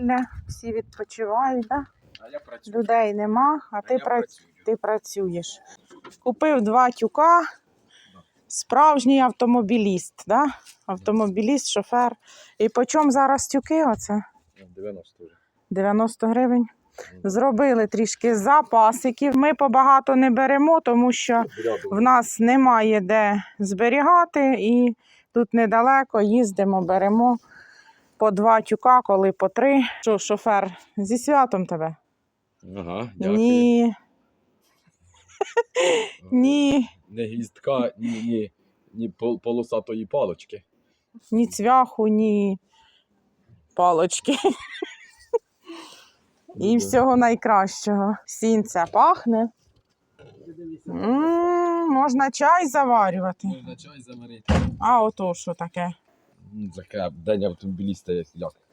неділя, всі відпочивають, да? А я працюю. людей нема, а ти, я ти працюєш. Купив два тюка, справжній автомобіліст, да? автомобіліст, шофер. І по чому зараз тюки? Оце 90 вже. 90 гривень. Зробили трішки запасиків. Ми побагато не беремо, тому що в нас немає де зберігати, і тут недалеко їздимо, беремо по два тюка, коли по три. Що, шофер, зі святом тебе? Ага, дякую. Ні. Ні, Не гістка, ні, ні, ні пол- полосатої палочки. ні цвяху, ні палочки. І всього найкращого. Сінця пахне. м можна чай заварювати. Можна чай заварити. А ото що таке? zakradenia automobilisty jest jak.